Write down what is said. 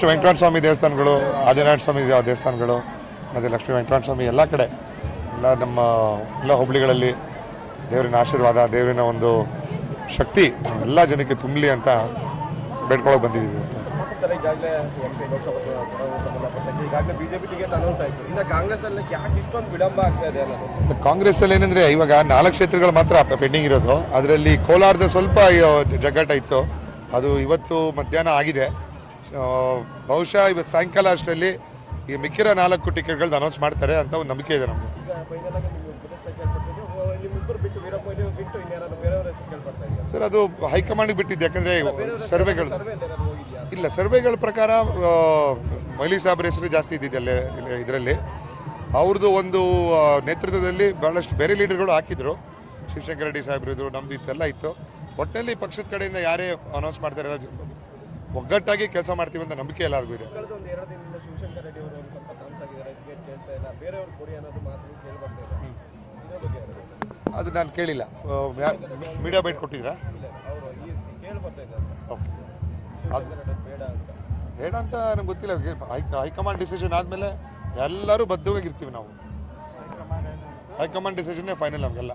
ಲಕ್ಷ್ಮೀ ವೆಂಕಟರಮಣ ಸ್ವಾಮಿ ದೇವಸ್ಥಾನಗಳು ಆದಿನಾರಾಯಣ ಸ್ವಾಮಿ ದೇವಸ್ಥಾನಗಳು ಮತ್ತು ಲಕ್ಷ್ಮೀ ವೆಂಕಟರಮಣ ಸ್ವಾಮಿ ಎಲ್ಲ ಕಡೆ ಎಲ್ಲ ನಮ್ಮ ಎಲ್ಲ ಹೋಬಳಿಗಳಲ್ಲಿ ದೇವರಿನ ಆಶೀರ್ವಾದ ದೇವರಿನ ಒಂದು ಶಕ್ತಿ ಎಲ್ಲ ಜನಕ್ಕೆ ತುಂಬಲಿ ಅಂತ ಬೇಡ್ಕೊಳಕ್ಕೆ ಬಂದಿದ್ದೀವಿ ಅಂತ ಕಾಂಗ್ರೆಸ್ಸಲ್ಲಿ ಏನಂದರೆ ಇವಾಗ ನಾಲ್ಕು ಕ್ಷೇತ್ರಗಳು ಮಾತ್ರ ಪೆಂಡಿಂಗ್ ಇರೋದು. ಅದರಲ್ಲಿ ಕೋಲಾರದ ಸ್ವಲ್ಪ ಜಗ್ಗಾಟ ಇತ್ತು. ಅದು ಇವತ್ತು ಮಧ್ಯಾಹ್ನ ಆಗಿದೆ. ಬಹುಶಃ ಇವತ್ತು ಸಾಯಂಕಾಲ ಅಷ್ಟರಲ್ಲಿ ಈ ಮಿಕ್ಕಿರೋ ನಾಲ್ಕು ಟಿಕೆಟ್ಗಳದ್ದು ಅನೌನ್ಸ್ ಮಾಡ್ತಾರೆ ಅಂತ ಒಂದು ನಂಬಿಕೆ ಇದೆ ನಮಗೆ. ಸರ್ ಅದು ಹೈಕಮಾಂಡ್ಗೆ ಬಿಟ್ಟಿದ್ದು ಯಾಕಂದರೆ ಸರ್ವೆಗಳು. ಸರ್ವೆ ಇಲ್ಲ ಸರ್ವೆಗಳ ಪ್ರಕಾರ ಮೈಲಿ ಸಾಬ್ರ ಹೆಸರು ಜಾಸ್ತಿ ಇದ್ದಿದ್ದಲ್ಲೇ ಇದರಲ್ಲಿ. ಅವ್ರದ್ದು ಒಂದು ನೇತೃತ್ವದಲ್ಲಿ ಬಹಳಷ್ಟು ಬೇರೆ ಲೀಡರ್ಗಳು ಹಾಕಿದ್ರು. ಶಿವಶಂಕರ ರೆಡ್ಡಿ ಸಾಹೇಬ್ರು ಇದ್ರು ನಮ್ದು ಇತ್ತೆಲ್ಲ ಇತ್ತು. ಒಟ್ಟಿನಲ್ಲಿ ಪಕ್ಷದ ಕಡೆಯಿಂದ ಯಾರೇ ಅನೌನ್ಸ್ ಮಾಡ್ತಾರೆ ಒಗ್ಗಟ್ಟಾಗಿ ಕೆಲಸ ಮಾಡ್ತೀವಿ ಅಂತ ನಂಬಿಕೆ ಎಲ್ಲರಿಗೂ ಇದೆ? ಅದು ನಾನು ಕೇಳಿಲ್ಲ. ಮೀಡಿಯಾ ಬೈಟ್ ಕೊಟ್ಟಿದ್ರಾ ಓಕೆ. ಬೇಡ ಅಂತ. ನನಗೆ ಗೊತ್ತಿಲ್ಲ. ಹೈ ಹೈಕಮಾಂಡ್ ಡಿಸಿಷನ್ ಆದಮೇಲೆ ಎಲ್ಲರೂ ಬದ್ಧವಾಗಿರ್ತೀವಿ ನಾವು. ಹೈಕಮಾಂಡ್ ಡಿಸಿಷನ್ನೇ ಫೈನಲ್ ನಮಗೆಲ್ಲ.